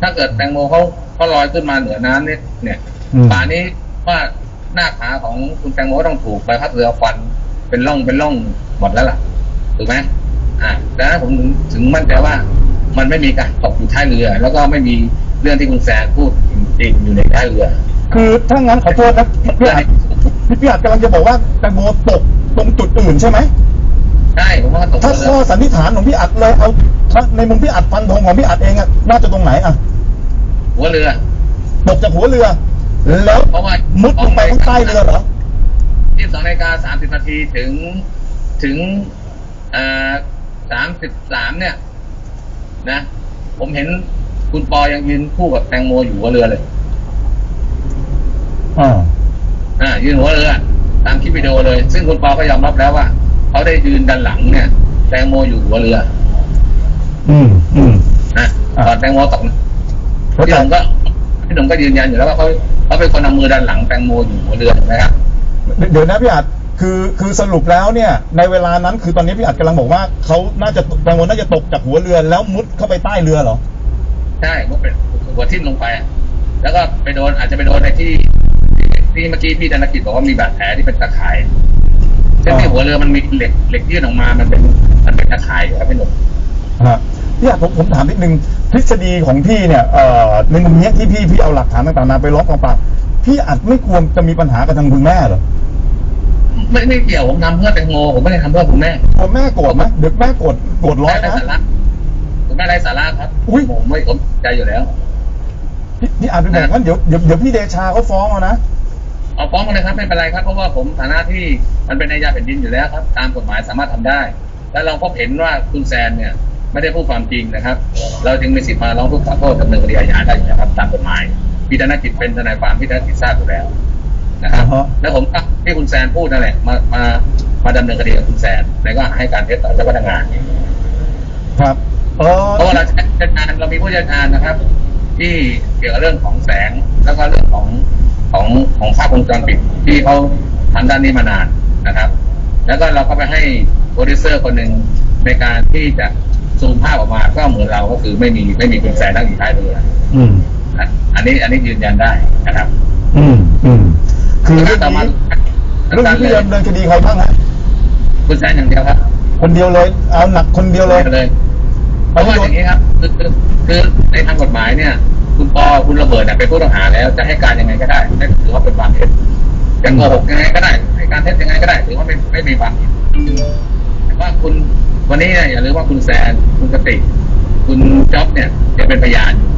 ถ้าเกิดแตงโมเขาเขาลอยขึ้นมาเหนือน้ำเนี่ยเนี่ยอืมป่านนี้ว่าหน้าขาของคุณแตงโมต้องถูกใบพัดเรือฟันเป็นร่องเป็นร่องหมดแล้วล่ะถูกไหมอ่าดังนั้นผมถึงถึงมั่นใจว่ามันไม่มีการตกอยู่ท้ายเรือ แล้วก็ไม่มีเรื่องที่คุณแซนพูดจริงๆอยู่ในท้ายเรือ คือถ้างั้นขอโทษนะพี่อัดพี่อัดกำลังจะบอกว่าแตงโมตกตรงจุดอื่นใช่ไหมใช่ ผมว่าตกถ้าเรือข้อสันนิษฐานของพี่อัดเลยเอาถ้าในมุมพี่อัดฟันธงของพี่อัดเองอะน่าจะตรงไหนอะหัวเรือตกจากหัวเรือ แล้วเพราะว่ามุดลงไปข้างใต้เรือเหรอยี่สิบสองนาฬิกาสามสิบนาทีถึงถึงอ่าสามสิบสามเนี่ย นะ ผมเห็นคุณปอยังยืนคู่กับแตงโมอยู่หัวเรือเลยอ่าอ่ายืนหัวเรือ ตามคลิปวิดีโอเลย ซึ่งคุณปอก็ยอมรับแล้วว่า เขาได้ยืนด้านหลังเนี่ยแตงโมอยู่หัวเรือ อืมอืมนะอ่าก่อนแตงโมตกเข้าพี่ใจหนุ่มก็พี่หนุ่มก็ยืนยันอยู่แล้วว่าเขาเขาเป็นคนนำมือด้านหลังแตงโมอยู่หัวเรือนะครับเดี๋ยวนะพี่อัดคือคือสรุปแล้วเนี่ย ในเวลานั้นคือตอนนี้พี่อัดกำลังบอกว่าเขาน่าจะแตงโมน่าจะตกจากหัวเรือแล้วมุดเข้าไปใต้เรือเหรอใช่มันเป็นหัวทิ่มลงไปอะแล้วก็ไปโดนอาจจะไปโดนในที่ที่เมื่อกี้พี่ธนกิจบอกว่ามีบาดแผลที่เป็นตะข่าย ซึ่งที่อ๋อหัวเรือมันมีเหล็กเหล็กยื่นออกมา มันเป็นมันเป็นตะข่ายอยู่ครับพี่หนุ่มฮะพี่อัดผมผมถามนิดนึงทฤษฎีของพี่เนี่ยเอ่อในมุมเนี้ยที่พี่พี่เอาหลักฐานต่างๆมาไปร้องกองปราบพี่อัดไม่ควรจะมีปัญหากับทางคุณแม่เหรอไม่ไม่เกี่ยวผมทำเพื่อแตงโมผมไม่ได้ทำเพื่อคุณแม่กลัวแม่โกรธไหมเดี๋ยวแม่โกรธโกรธร้อยไร้นะสาระคุณแม่ไร้สาระครับอุ๊ย ผมไม่ผมใจอยู่แล้ว พี่พี่อัดไปบอกว่าเดี๋ยวเดี๋ยวเดี๋ยวพี่เดชาเขาฟ้องเอานะ เอาฟ้องมาเลยครับไม่เป็นไรครับเพราะว่าผมฐานะที่มันเป็นนายาแผ่นดินอยู่แล้วครับ ตามกฎหมายสามารถทำได้ แล้วเราพบเห็นว่าคุณแซนเนี่ยไม่ได้พูดความจริงนะครับ เราจึงมีสิทธิ์มาร้องทุกข์ขอโทษดำเนินคดีอาญาได้อยู่แล้วครับ ตามกฎหมายพี่ธนกิจเป็นทนายความพี่ธนกิจทราบอยู่แล้วนะครับอ่าฮะแล้วผมก็ที่คุณแซนพูดนั่นแหละมามามาดำเนินคดีกับคุณแซนแล้วก็ให้การเท็จต่อเจ้าพนักงาน ครับเออเพราะว่าเราใช้เชี่ยวชาญเรามีผู้เชี่ยวชาญนะครับ ที่เกี่ยวกับเรื่องของแสงแล้วก็เรื่องของ ของของภาพวงจรปิดที่เขาทำด้านนี้มานานนะครับ แล้วก็เราก็ไปให้โปรดิวเซอร์คนหนึ่งในการที่จะซูมภาพออกมาก็เหมือนเราก็คือไม่มีไม่มีคุณแสงนั่งอยู่ท้ายเรืออืมนะอันนี้อันนี้ยืนยันได้นะครับ อืมอืมคือเรื่องต่อมานี้เรื่องสั้นนี้ๆเลพี่ยดำเนินคดีใครบ้างฮะคุณแสงอย่างเดียวครับ คนเดียวเลย เอาหนักคนเดียวเลยเลยเพราะว่าอย่างนี้ครับคือคือคือในทางกฎหมายเนี่ย คุณปอคุณระเบิดเนี่ยเป็นผู้ต้องหาแล้วจะให้การยังไงก็ได้ไม่ถือว่าเป็นความเท็จจะโกหกยังไงก็ได้ให้การเท็จยังไงก็ได้ถือว่าไม่ไม่มีความผิดแต่ว่าคุณวันนี้เนี่ยอย่าลืมว่าคุณแซนคุณกติกคุณจ๊อบเนี่ยจะเป็นพยานอยู่